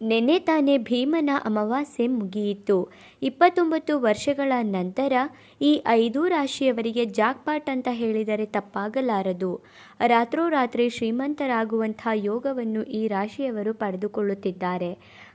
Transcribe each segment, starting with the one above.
ನೆನ್ನೆ ತಾನೇ ಭೀಮನ ಅಮಾವಾಸ್ಯೆ ಮುಗಿಯಿತು. ಇಪ್ಪತ್ತೊಂಬತ್ತು ವರ್ಷಗಳ ನಂತರ ಈ ಐದು ರಾಶಿಯವರಿಗೆ ಜಾಕ್ಪಾಟ್ ಅಂತ ಹೇಳಿದರೆ ತಪ್ಪಾಗಲಾರದು. ರಾತ್ರೋರಾತ್ರಿ ಶ್ರೀಮಂತರಾಗುವಂಥ ಯೋಗವನ್ನು ಈ ರಾಶಿಯವರು ಪಡೆದುಕೊಳ್ಳುತ್ತಿದ್ದಾರೆ.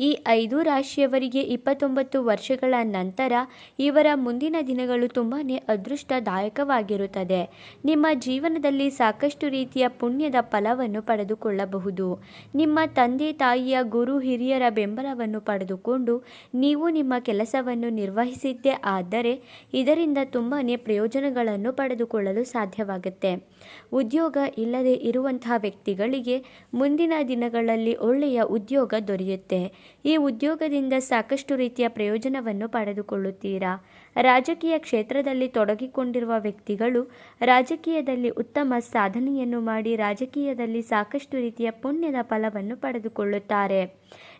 ಈ ಐದು ರಾಶಿಯವರಿಗೆ ಇಪ್ಪತ್ತೊಂಬತ್ತು ವರ್ಷಗಳ ನಂತರ ಇವರ ಮುಂದಿನ ದಿನಗಳು ತುಂಬಾ ಅದೃಷ್ಟದಾಯಕವಾಗಿರುತ್ತದೆ. ನಿಮ್ಮ ಜೀವನದಲ್ಲಿ ಸಾಕಷ್ಟು ರೀತಿಯ ಪುಣ್ಯದ ಫಲವನ್ನು ಪಡೆದುಕೊಳ್ಳಬಹುದು. ನಿಮ್ಮ ತಂದೆ ತಾಯಿಯ ಗುರು ಹಿರಿಯರ ಬೆಂಬಲವನ್ನು ಪಡೆದುಕೊಂಡು ನೀವು ನಿಮ್ಮ ಕೆಲಸವನ್ನು ನಿರ್ವಹಿಸಿದ್ದೇ ಆದರೆ ಇದರಿಂದ ತುಂಬಾ ಪ್ರಯೋಜನಗಳನ್ನು ಪಡೆದುಕೊಳ್ಳಲು ಸಾಧ್ಯವಾಗುತ್ತೆ. ಉದ್ಯೋಗ ಇಲ್ಲದೆ ಇರುವಂತಹ ವ್ಯಕ್ತಿಗಳಿಗೆ ಮುಂದಿನ ದಿನಗಳಲ್ಲಿ ಒಳ್ಳೆಯ ಉದ್ಯೋಗ ದೊರೆಯುತ್ತೆ. ಈ ಉದ್ಯೋಗದಿಂದ ಸಾಕಷ್ಟು ರೀತಿಯ ಪ್ರಯೋಜನವನ್ನು ಪಡೆದುಕೊಳ್ಳುತ್ತೀರಾ? ರಾಜಕೀಯ ಕ್ಷೇತ್ರದಲ್ಲಿ ತೊಡಗಿಕೊಂಡಿರುವ ವ್ಯಕ್ತಿಗಳು ರಾಜಕೀಯದಲ್ಲಿ ಉತ್ತಮ ಸಾಧನೆಯನ್ನು ಮಾಡಿ ರಾಜಕೀಯದಲ್ಲಿ ಸಾಕಷ್ಟು ರೀತಿಯ ಪುಣ್ಯದ ಫಲವನ್ನು ಪಡೆದುಕೊಳ್ಳುತ್ತಾರೆ.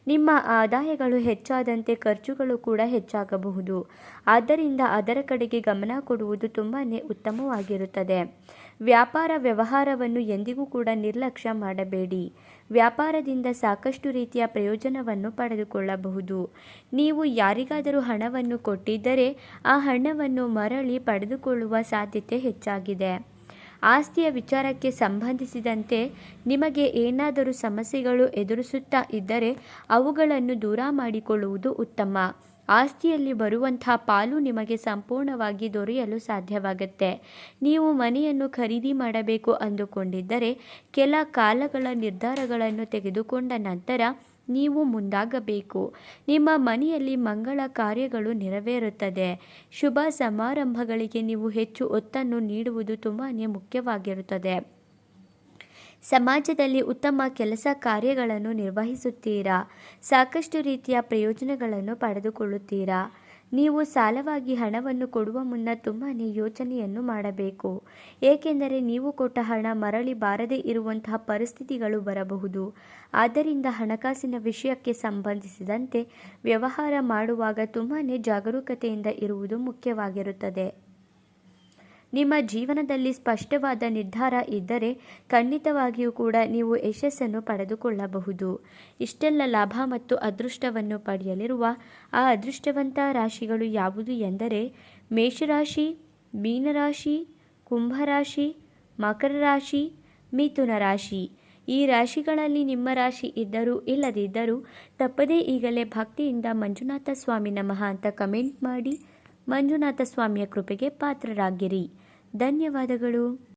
ನಿಮ್ಮ ಆದಾಯಗಳು ಹೆಚ್ಚಾದಂತೆ ಖರ್ಚುಗಳು ಕೂಡ ಹೆಚ್ಚಾಗಬಹುದು. ಆದ್ದರಿಂದ ಅದರ ಕಡೆಗೆ ಗಮನ ಕೊಡುವುದು ತುಂಬಾ ಉತ್ತಮವಾಗಿರುತ್ತದೆ. ವ್ಯಾಪಾರ ವ್ಯವಹಾರವನ್ನು ಎಂದಿಗೂ ಕೂಡ ನಿರ್ಲಕ್ಷ್ಯ ಮಾಡಬೇಡಿ. ವ್ಯಾಪಾರದಿಂದ ಸಾಕಷ್ಟು ರೀತಿಯ ಪ್ರಯೋಜನವನ್ನು ಪಡೆದುಕೊಳ್ಳಬಹುದು. ನೀವು ಯಾರಿಗಾದರೂ ಹಣವನ್ನು ಕೊಟ್ಟಿದ್ದರೆ ಆ ಹಣವನ್ನು ಮರಳಿ ಪಡೆದುಕೊಳ್ಳುವ ಸಾಧ್ಯತೆ ಹೆಚ್ಚಾಗಿದೆ. ಆಸ್ತಿಯ ವಿಚಾರಕ್ಕೆ ಸಂಬಂಧಿಸಿದಂತೆ ನಿಮಗೆ ಏನಾದರೂ ಸಮಸ್ಯೆಗಳು ಎದುರಿಸುತ್ತಾ ಇದ್ದರೆ ಅವುಗಳನ್ನು ದೂರ ಮಾಡಿಕೊಳ್ಳುವುದು ಉತ್ತಮ. ಆಸ್ತಿಯಲ್ಲಿ ಬರುವಂಥ ಪಾಲು ನಿಮಗೆ ಸಂಪೂರ್ಣವಾಗಿ ದೊರೆಯಲು ಸಾಧ್ಯವಾಗುತ್ತೆ. ನೀವು ಮನೆಯನ್ನು ಖರೀದಿ ಮಾಡಬೇಕು ಅಂದುಕೊಂಡಿದ್ದರೆ ಕೆಲ ಕಾಲಗಳ ನಿರ್ಧಾರಗಳನ್ನು ತೆಗೆದುಕೊಂಡ ನಂತರ ನೀವು ಮುಂದಾಗಬೇಕು. ನಿಮ್ಮ ಮನೆಯಲ್ಲಿ ಮಂಗಳ ಕಾರ್ಯಗಳು ನೆರವೇರುತ್ತದೆ. ಶುಭ ಸಮಾರಂಭಗಳಿಗೆ ನೀವು ಹೆಚ್ಚು ಒತ್ತನ್ನು ನೀಡುವುದು ತುಂಬಾ ಮುಖ್ಯವಾಗಿರುತ್ತದೆ. ಸಮಾಜದಲ್ಲಿ ಉತ್ತಮ ಕೆಲಸ ಕಾರ್ಯಗಳನ್ನು ನಿರ್ವಹಿಸುತ್ತೀರಾ? ಸಾಕಷ್ಟು ರೀತಿಯ ಪ್ರಯೋಜನಗಳನ್ನು ಪಡೆದುಕೊಳ್ಳುತ್ತೀರಾ? ನೀವು ಸಾಲವಾಗಿ ಹಣವನ್ನು ಕೊಡುವ ಮುನ್ನ ತುಂಬಾ ಯೋಚನೆಯನ್ನು ಮಾಡಬೇಕು. ಏಕೆಂದರೆ ನೀವು ಕೊಟ್ಟ ಹಣ ಮರಳಿ ಬಾರದೇ ಇರುವಂತಹ ಪರಿಸ್ಥಿತಿಗಳು ಬರಬಹುದು. ಆದ್ದರಿಂದ ಹಣಕಾಸಿನ ವಿಷಯಕ್ಕೆ ಸಂಬಂಧಿಸಿದಂತೆ ವ್ಯವಹಾರ ಮಾಡುವಾಗ ತುಂಬಾ ಜಾಗರೂಕತೆಯಿಂದ ಇರುವುದು ಮುಖ್ಯವಾಗಿರುತ್ತದೆ. ನಿಮ್ಮ ಜೀವನದಲ್ಲಿ ಸ್ಪಷ್ಟವಾದ ನಿರ್ಧಾರ ಇದ್ದರೆ ಖಂಡಿತವಾಗಿಯೂ ಕೂಡ ನೀವು ಯಶಸ್ಸನ್ನು ಪಡೆದುಕೊಳ್ಳಬಹುದು. ಇಷ್ಟೆಲ್ಲ ಲಾಭ ಮತ್ತು ಅದೃಷ್ಟವನ್ನು ಪಡೆಯಲಿರುವ ಆ ಅದೃಷ್ಟವಂತ ರಾಶಿಗಳು ಯಾವುದು ಎಂದರೆ ಮೇಷರಾಶಿ, ಮೀನರಾಶಿ, ಕುಂಭರಾಶಿ ಮಕರ ರಾಶಿ ಮಿಥುನ ರಾಶಿ. ಈ ರಾಶಿಗಳಲ್ಲಿ ನಿಮ್ಮ ರಾಶಿ ಇದ್ದರೂ ಇಲ್ಲದಿದ್ದರೂ ತಪ್ಪದೇ ಈಗಲೇ ಭಕ್ತಿಯಿಂದ ಮಂಜುನಾಥ ಸ್ವಾಮಿ ನಮಃ ಅಂತ ಕಮೆಂಟ್ ಮಾಡಿ ಮಂಜುನಾಥ ಸ್ವಾಮಿಯ ಕೃಪೆಗೆ ಪಾತ್ರರಾಗಿರಿ. ಧನ್ಯವಾದಗಳು.